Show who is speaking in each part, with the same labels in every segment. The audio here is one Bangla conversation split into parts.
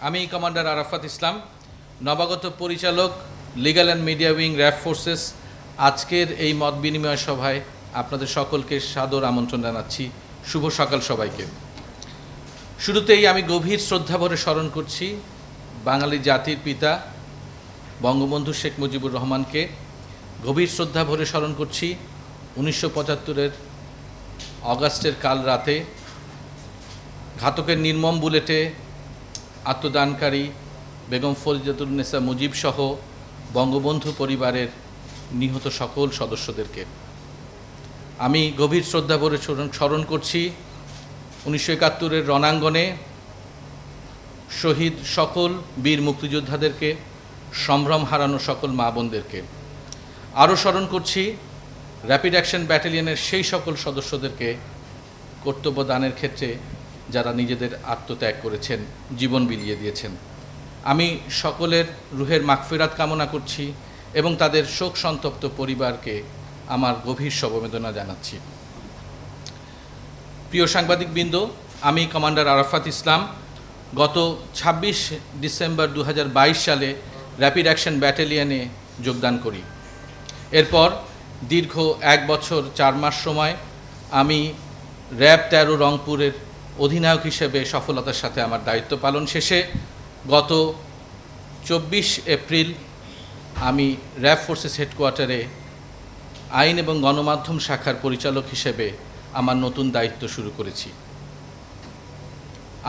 Speaker 1: আমি কমান্ডার আরাফাত ইসলাম, নবাগত পরিচালক legal and media wing RAB forces আজকের এই মত বিনিময় সভায় আপনাদের সকলকে সাদর আমন্ত্রণ জানাচ্ছি। শুভ সকাল সবাইকে। শুরুতেই আমি গভীর শ্রদ্ধা ভরে স্মরণ করছি বাঙালি জাতির পিতা বঙ্গবন্ধু শেখ মুজিবুর রহমানকে। গভীর শ্রদ্ধা ভরে স্মরণ করছি উনিশশো পঁচাত্তরের অগাস্টের কাল রাতে। ঘাতকের নির্মম বুলেটে আত্মদানকারী বেগম ফরিদাতুন্নেসা মুজিব সহ বঙ্গবন্ধু পরিবারের নিহত সকল সদস্যদেরকে। আমি গভীর শ্রদ্ধা ভরে স্মরণ করছি উনিশশো একাত্তরের রণাঙ্গনে শহীদ সকল বীর মুক্তিযোদ্ধাদেরকে, সম্ভ্রম হারানো সকল মা বোনদেরকে। আরও স্মরণ করছি র্যাপিড অ্যাকশন ব্যাটালিয়নের সেই সকল সদস্যদেরকে কর্তব্য দানের ক্ষেত্রে যারা নিজেদের আত্মত্যাগ করেছেন, জীবন বিলিয়ে দিয়েছেন। আমি সকলের রুহের মাগফিরাত কামনা করছি এবং তাদের শোক সন্তপ্ত পরিবারকে আমার গভীর সমবেদনা জানাচ্ছি। প্রিয় সাংবাদিকবৃন্দ, আমি কমান্ডার আরাফাত ইসলাম। গত ২৬ ডিসেম্বর দু হাজার বাইশ সালে র্যাপিড অ্যাকশন ব্যাটালিয়নে যোগদান করি। এরপর দীর্ঘ এক বছর চার মাস সময় আমি র্যাব তেরো রংপুরের অধিনায়ক হিসেবে সফলতার সাথে আমার দায়িত্ব পালন শেষে গত চব্বিশ এপ্রিল আমি র্যাব ফোর্সেস হেডকোয়ার্টারে আইন এবং গণমাধ্যম শাখার পরিচালক হিসেবে আমার নতুন দায়িত্ব শুরু করেছি।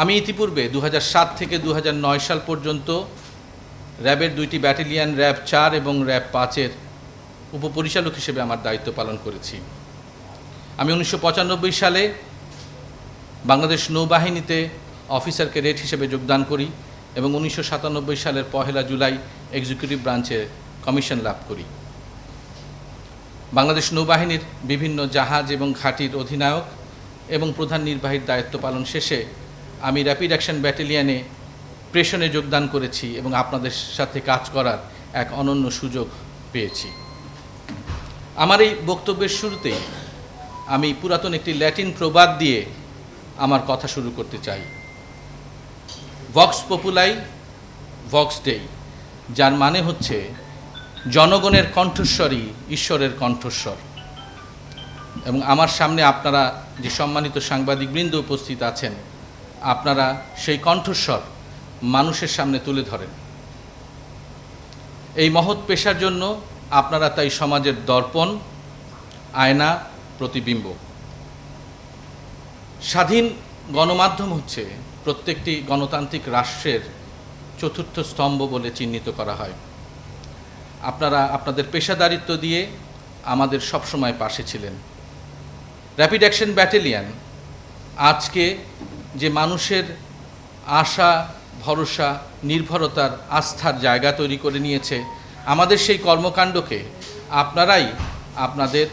Speaker 1: আমি ইতিপূর্বে দু হাজার সাত থেকে দু হাজার নয় সাল পর্যন্ত র্যাবের দুইটি ব্যাটালিয়ন র্যাব চার এবং র্যাব পাঁচের উপপরিচালক হিসেবে আমার দায়িত্ব পালন করেছি। আমি উনিশশো পঁচানব্বই সালে বাংলাদেশ নৌবাহিনীতে অফিসার ক্যাডেট হিসেবে যোগদান করি এবং উনিশশো সাতানব্বই সালের পহেলা জুলাই এক্সিকিউটিভ ব্রাঞ্চে কমিশন লাভ করি। বাংলাদেশ নৌবাহিনীর বিভিন্ন জাহাজ এবং ঘাঁটির অধিনায়ক এবং প্রধান নির্বাহীর দায়িত্ব পালন শেষে আমি র্যাপিড অ্যাকশন ব্যাটালিয়নে প্রেশনে যোগদান করেছি এবং আপনাদের সাথে কাজ করার এক অনন্য সুযোগ পেয়েছি। আমার এই বক্তব্যের শুরুতেই আমি পুরাতন একটি ল্যাটিন প্রবাদ দিয়ে আমার কথা শুরু করতে চাই। ভক্স পপুলাই ভক্স ডেই যার মানে হচ্ছে জনগণের কণ্ঠস্বরই ঈশ্বরের কণ্ঠস্বর। এবং আমার সামনে আপনারা যে সম্মানিত সাংবাদিকবৃন্দ উপস্থিত আছেন, আপনারা সেই কণ্ঠস্বর মানুষের সামনে তুলে ধরেন। এই মহৎ পেশার জন্য আপনারা তাই সমাজের দর্পণ, আয়না, প্রতিবিম্ব। স্বাধীন গণমাধ্যম হচ্ছে প্রত্যেকটি গণতান্ত্রিক রাষ্ট্রের চতুর্থ স্তম্ভ বলে চিহ্নিত করা হয়। আপনারা আপনাদের পেশাদারিত্ব দিয়ে আমাদের সবসময় পাশে ছিলেন। র্যাপিড অ্যাকশন ব্যাটেলিয়ান আজকে যে মানুষের আশা, ভরসা, নির্ভরতার আস্থার জায়গা তৈরি করে নিয়েছে, আমাদের সেই কর্মকাণ্ডকে আপনারাই আপনাদের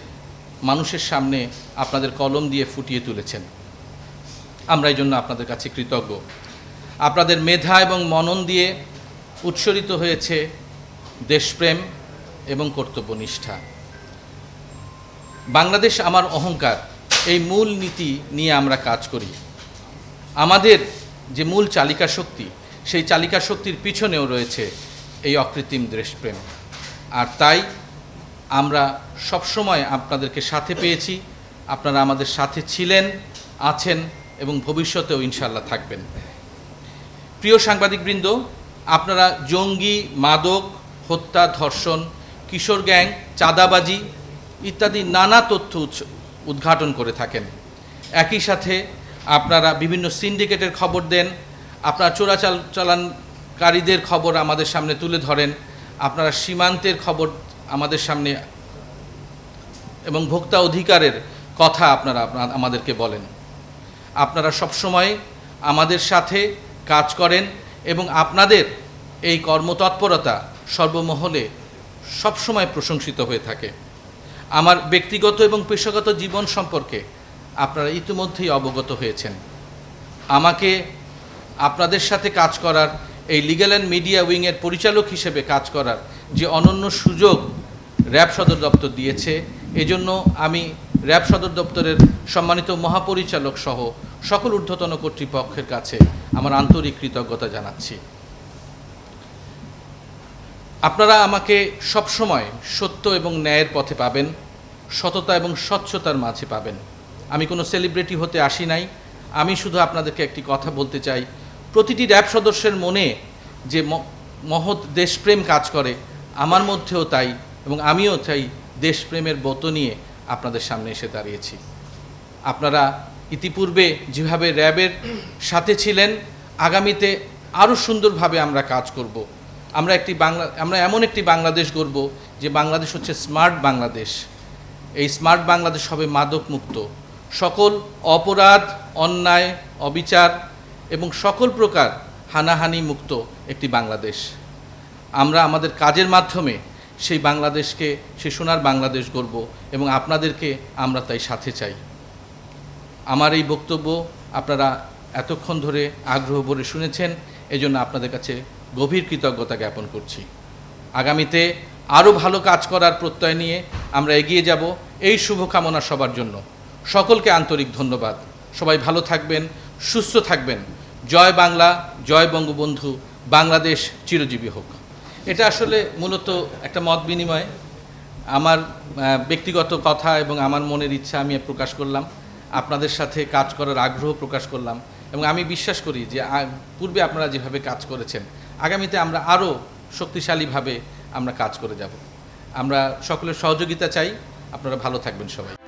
Speaker 1: মানুষের সামনে আপনাদের কলম দিয়ে ফুটিয়ে তুলেছেন। আমরা এই জন্য আপনাদের কাছে কৃতজ্ঞ। আপনাদের মেধা এবং মনন দিয়ে উৎসরিত হয়েছে দেশপ্রেম এবং কর্তব্যনিষ্ঠা। বাংলাদেশ আমার অহংকার, এই মূল নীতি নিয়ে আমরা কাজ করি। আমাদের যে মূল চালিকা শক্তি, সেই চালিকা শক্তির পিছনেও রয়েছে এই অকৃত্রিম দেশপ্রেম। আর তাই আমরা সবসময় আপনাদেরকে সাথে পেয়েছি, আপনারা আমাদের সাথে ছিলেন, আছেন এবং ভবিষ্যতেও ইনশাল্লাহ থাকবেন। প্রিয় সাংবাদিকবৃন্দ, আপনারা জঙ্গি, মাদক, হত্যা, ধর্ষণ, কিশোর গ্যাং, চাঁদাবাজি ইত্যাদি নানা তথ্য উদ্ঘাটন করে থাকেন। একই সাথে আপনারা বিভিন্ন সিন্ডিকেটের খবর দেন, আপনারা চোরাচাল, চালানকারীদের খবর আমাদের সামনে তুলে ধরেন, আপনারা সীমান্তের খবর আমাদের সামনে এবং ভোক্তা অধিকারের কথা আপনারা আমাদেরকে বলেন। আপনারা সবসময় আমাদের সাথে কাজ করেন এবং আপনাদের এই কর্মতৎপরতা সর্বমহলে সবসময় প্রশংসিত হয়ে থাকে। আমার ব্যক্তিগত এবং পেশাগত জীবন সম্পর্কে আপনারা ইতিমধ্যেই অবগত হয়েছেন। আমাকে আপনাদের সাথে কাজ করার, এই লিগ্যাল অ্যান্ড মিডিয়া উইংয়ের পরিচালক হিসেবে কাজ করার যে অনন্য সুযোগ র্যাব সদর দপ্তর দিয়েছে, এজন্য আমি র্যাব সদর দপ্তরের সম্মানিত মহাপরিচালক সহ সকল ঊর্ধ্বতন কর্তৃপক্ষের কাছে আমার আন্তরিক কৃতজ্ঞতা জানাচ্ছি। আপনারা আমাকে সবসময় সত্য এবং ন্যায়ের পথে পাবেন, সততা এবং স্বচ্ছতার মাঝে পাবেন। আমি কোনো সেলিব্রিটি হতে আসি নাই। আমি শুধু আপনাদেরকে একটি কথা বলতে চাই। প্রতিটি র্যাব সদস্যের মনে যে মহৎ দেশপ্রেম কাজ করে, আমার মধ্যেও তাই এবং আমিও চাই দেশপ্রেমের ব্রত নিয়ে আপনাদের সামনে এসে দাঁড়িয়েছি। আপনারা ইতিপূর্বে যেভাবে র্যাবের সাথে ছিলেন, আগামীতে আরও সুন্দরভাবে আমরা কাজ করব। আমরা একটি বাংলা আমরা এমন একটি বাংলাদেশ গড়ব যে বাংলাদেশ হচ্ছে স্মার্ট বাংলাদেশ। এই স্মার্ট বাংলাদেশ হবে মাদক মুক্ত সকল অপরাধ, অন্যায়, অবিচার এবং সকল প্রকার হানাহানি মুক্ত একটি বাংলাদেশ। আমরা আমাদের কাজের মাধ্যমে সেই বাংলাদেশকে সে সোনার বাংলাদেশ গড়ব এবং আপনাদেরকে আমরা তাই সাথে চাই। আমার এই বক্তব্য আপনারা এতক্ষণ ধরে আগ্রহ ভরে শুনেছেন, এজন্য আপনাদের কাছে গভীর কৃতজ্ঞতা জ্ঞাপন করছি। আগামীতে আরও ভালো কাজ করার প্রত্যয় নিয়ে আমরা এগিয়ে যাব এই শুভকামনা সবার জন্য। সকলকে আন্তরিক ধন্যবাদ। সবাই ভালো থাকবেন, সুস্থ থাকবেন। জয় বাংলা, জয় বঙ্গবন্ধু। বাংলাদেশ চিরজীবী হোক। এটা আসলে মূলত একটা মত বিনিময়। আমার ব্যক্তিগত কথা এবং আমার মনের ইচ্ছা আমি প্রকাশ করলাম। আপনাদের সাথে কাজ করার আগ্রহ প্রকাশ করলাম এবং আমি বিশ্বাস করি যে পূর্বে আপনারা যেভাবে কাজ করেছেন, আগামীতে আমরা আরও শক্তিশালীভাবে আমরা কাজ করে যাব। আমরা সকলের সহযোগিতা চাই। আপনারা ভালো থাকবেন সবাই।